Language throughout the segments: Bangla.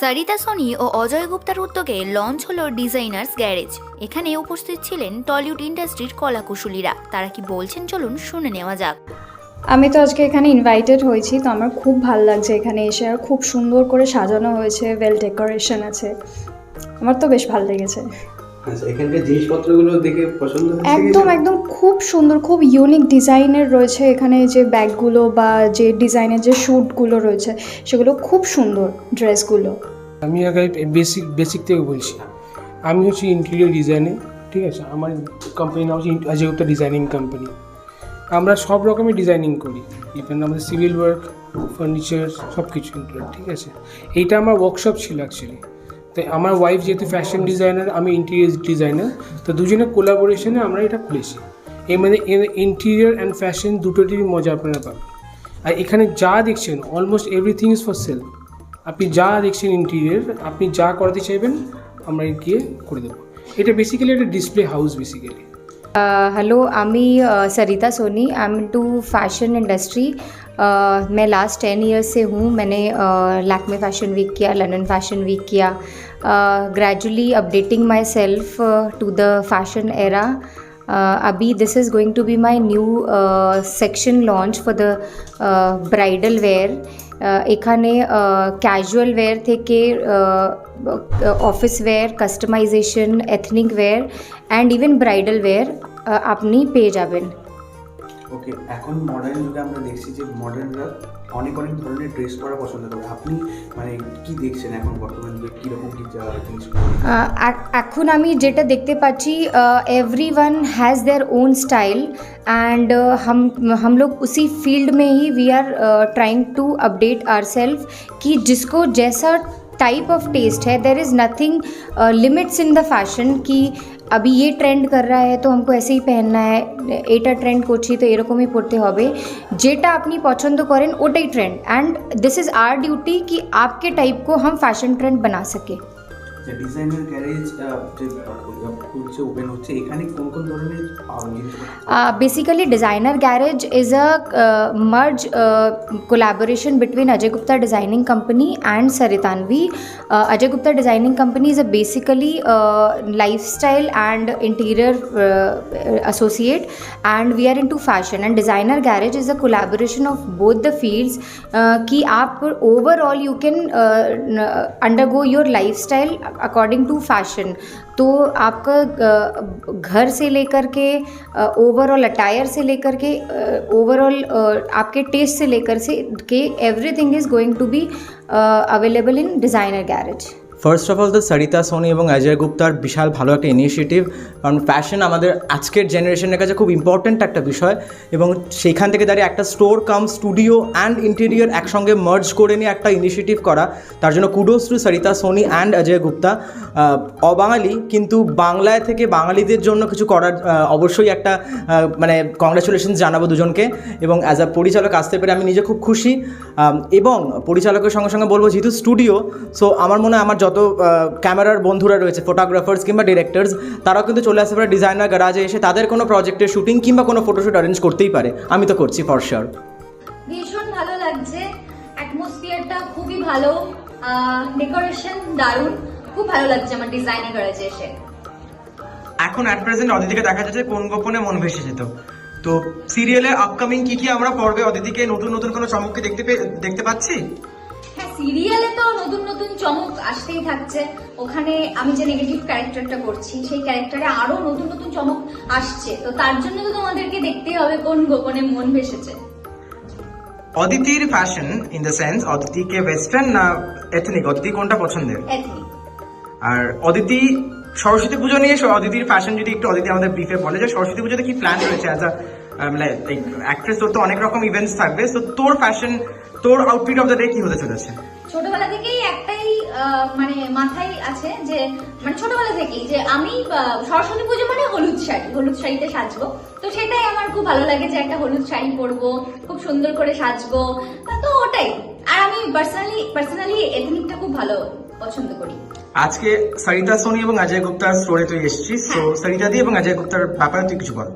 সরিতা সোনি ও অজয় গুপ্তার উদ্যোগে লঞ্চ হল ডিজাইনার্স গ্যারেজ। এখানে উপস্থিত ছিলেন টলিউড ইন্ডাস্ট্রির কলাকুশলীরা। তারা কি বলছেন? চলুন শুনে নেওয়া যাক। আমি তো আজকে এখানে ইনভাইটেড হয়েছি, তো আমার খুব ভালো লাগছে এখানে এসে। আর খুব সুন্দর করে সাজানো হয়েছে ওয়েল ডেকোরেশন আছে। আমার তো বেশ ভালো লেগেছে। আচ্ছা এখানকার জিনিসপত্রগুলো দেখে পছন্দ একদম একদম খুব সুন্দর খুব ইউনিক ডিজাইনের রয়েছে এখানে যে ব্যাগগুলো বা যে ডিজাইনের যে শ্যুটগুলো রয়েছে সেগুলো খুব সুন্দর ড্রেসগুলো। আমি আগে বেসিক বেসিক থেকে বলছি। আমি হচ্ছি ইন্টেরিয়র ডিজাইনিং ঠিক আছে? আমার কোম্পানি নাম হচ্ছে অজয় গুপ্তা ডিজাইনিং কোম্পানি আমরা সব রকমের ডিজাইনিং করি। ইভেন আমাদের সিভিল ওয়ার্ক ফার্নিচার সব কিছু ঠিক আছে? এইটা আমার ওয়ার্কশপ ছিল অ্যাকচুয়ালি তাই আমার ওয়াইফ যেহেতু ফ্যাশন ডিজাইনার আমি ইন্টেরিয়ার ডিজাইনার তো দুজনের কোলাবোরেশনে আমরা এটা খুলেছি এর মানে ইন্টেরিয়ার অ্যান্ড ফ্যাশন দুটোটির মজা আপনারা পাবেন। আর এখানে যা দেখছেন almost everything is for sale আপনি যা দেখছেন ইন্টেরিয়ার আপনি যা করাতে চাইবেন, আমরা গিয়ে করে দেবো। এটা বেসিক্যালি একটা ডিসপ্লে হাউস বেসিক্যালি हेलो आमी Sarita Soni I am to fashion industry मैं लास्ट टेन ईयर्स से हूँ मैंने लैक्मे फैशन वीक किया लंदन फैशन वीक किया gradually updating my self to the fashion era अभी this is going to be my new section launch for the bridal wear এখানে ক্যাজুয়াল ওয়্যার থেকে office wear customisation ethnic wear and even bridal wear আপনি পেয়ে যাবেন ওকে এখন মডার্ন যুগে আমরা দেখছি যে মডার্নরা অনেক অনেক ধরনের ড্রেস পরা পছন্দ করে আপনি মানে কি দেখছেন এখন বর্তমান যুগে কীরকম কি যা- জিনিস আহ, এখ- এখন আমি যেটা দেখতে পাচ্ছি every one has their own style and हम हम लोग उसी फील्ड में ही we are trying to update our self कि जिसको जैसा टाइप ऑफ टेस्ट है there is nothing limits in the fashion कि अभी ये ट्रेंड कर रहा है तो हमको ऐसे ही पहनना है। एटा ट्रेंड कोची तो यकम ही पड़ते हैं जेटा अपनी पचंद तो करें ओटाई trend and this is our duty कि आपके टाइप को हम फ़ैशन ट्रेंड बना सकें। যে ডিজাইনার গ্যারেজ যে খুলছে ওপেন হচ্ছে এখানে কোন কোন ধরনের পাওয়া জিনিস Uh, basically, Designer Garage is a uh, merge uh, collaboration between Ajay Gupta Designing Company and Saritanvi. Uh, Ajay Gupta Designing Company is a basically uh, lifestyle and interior uh, associate, and we are into fashion. And Designer Garage is a collaboration of both the fields. Uh, कि आप overall you can uh, n- undergo your lifestyle according to fashion तो आपका घर से लेकर के ओवरऑल अटायर से लेकर के ओवरऑल आपके टेस्ट से लेकर से, के everything is going to be available in designer garage first of all তো সরিতা সোনি এবং অজয় গুপ্তার বিশাল ভালো একটা ইনিশিয়েটিভ কারণ ফ্যাশন আমাদের আজকের জেনারেশনের কাছে খুব ইম্পর্ট্যান্ট একটা বিষয় এবং সেইখান থেকে দাঁড়িয়ে একটা store cum studio and interior একসঙ্গে মার্জ করে নিয়ে একটা ইনিশিয়েটিভ করা। তার জন্য kudos to Sarita Soni and Ajay Gupta অবাঙালি, কিন্তু বাংলায় থেকে বাঙালিদের জন্য কিছু করার অবশ্যই একটা মানে কংগ্রাচুলেশন জানাব দুজনকে। এবং অ্যাজ আ পরিচালক আসতে পেরে আমি নিজে খুব খুশি। এবং পরিচালকের সঙ্গে সঙ্গে বলব, যেহেতু স্টুডিও সো আমার মনে হয় আমার যত ক্যামেরার বন্ধুরা রয়েছে ফটোগ্রাফার্স কিংবা ডিরেক্টরস তারাও কিন্তু চলে আসতে পারে ডিজাইনার গ্যারাজে এসে তাদের কোনো প্রজেক্টের শুটিং কিংবা কোনো ফটোশ্যুট অ্যারেঞ্জ করতেই পারে। আমি তো করছি ফর শিওর ভীষণ ভালো লাগছে। অ্যাটমসফিয়ারটা খুবই ভালো। ডেকোরেশন দারুণ। খুব ভালো লাগছে আমার ডিজাইনে করেছে এসে। এখন অ্যাট প্রেজেন্ট অদিতিকে দেখা যাচ্ছে কোন গোপনে মন ভেসে যেত। তো সিরিয়ালে আপকামিং কি কি আমরা পর্বে অদিতিকে নতুন নতুন কোনো চমককে দেখতে দেখতে পাচ্ছি? সিরিয়ালে তো নতুন নতুন চমক আসতেই থাকছে। ওখানে আমি যে নেগেটিভ ক্যারেক্টারটা করছি সেই ক্যারেক্টারে আরও নতুন নতুন চমক আসছে। তো তার জন্য তো তোমাদেরকে দেখতেই হবে কোন গোপনে মন ভেসেছে। অদিতির ফ্যাশন ইন দ্য সেন্স অদিতিকে ওয়েস্টার্ন না এথনিক অদিতি কোনটা পছন্দের? আর অদিতি সরস্বতী পুজো নিয়ে অদিতির ফ্যাশন যদি একটু অদিতি আমাদের ব্রিফে বলে যে সরস্বতী পুজোতে কি প্ল্যান রয়েছে অ্যাজ আ মানে অ্যাক্ট্রেস তোর তো অনেক রকম ইভেন্টস থাকবে। তো তোর ফ্যাশন তোর আউটফিট অফ দ্য ডে কি হতে চলেছে? ছোটবেলা থেকেই একটাই মানে মাথায় আছে যে মানে ছোটবেলা থেকেই যে আমি সরস্বতী পুজো মানে হলুদ শাড়ি হলুদ শাড়িতে সাজবো। তো সেটাই আমার খুব ভালো লাগে যে একটা হলুদ শাড়ি পরবো খুব সুন্দর করে সাজবো। তো ওটাই। আর আমি পার্সোনালি পার্সোনালি এথনিকটা খুব ভালো পছন্দ করি। আজকে সরিতা সোনি এবং অজয় গুপ্তার স্টোরে তুই এসেছিস তো সরিতা দি এবং অজয় গুপ্তার ব্যাপারে তুই কিছু বল।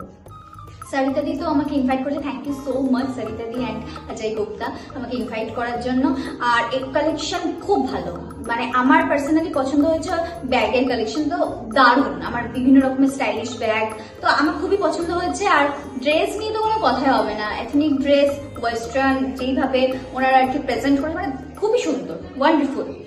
সরিতা দি তো আমাকে ইনভাইট করেছে thank you so much Sarita the and Ajay Gupta আমাকে ইনভাইট করার জন্য। আর এই কালেকশন খুব ভালো। মানে আমার পার্সোনালি পছন্দ হয়েছে ব্যাগের কালেকশন তো দারুণ। আমার বিভিন্ন রকমের স্টাইলিশ ব্যাগ তো আমার খুবই পছন্দ হয়েছে। আর ড্রেস নিয়ে তো কোনো কথাই হবে না। এথনিক ড্রেস ওয়েস্টার্ন যেইভাবে ওনারা আর কি প্রেজেন্ট করে মানে খুবই সুন্দর ওয়ান্ডারফুল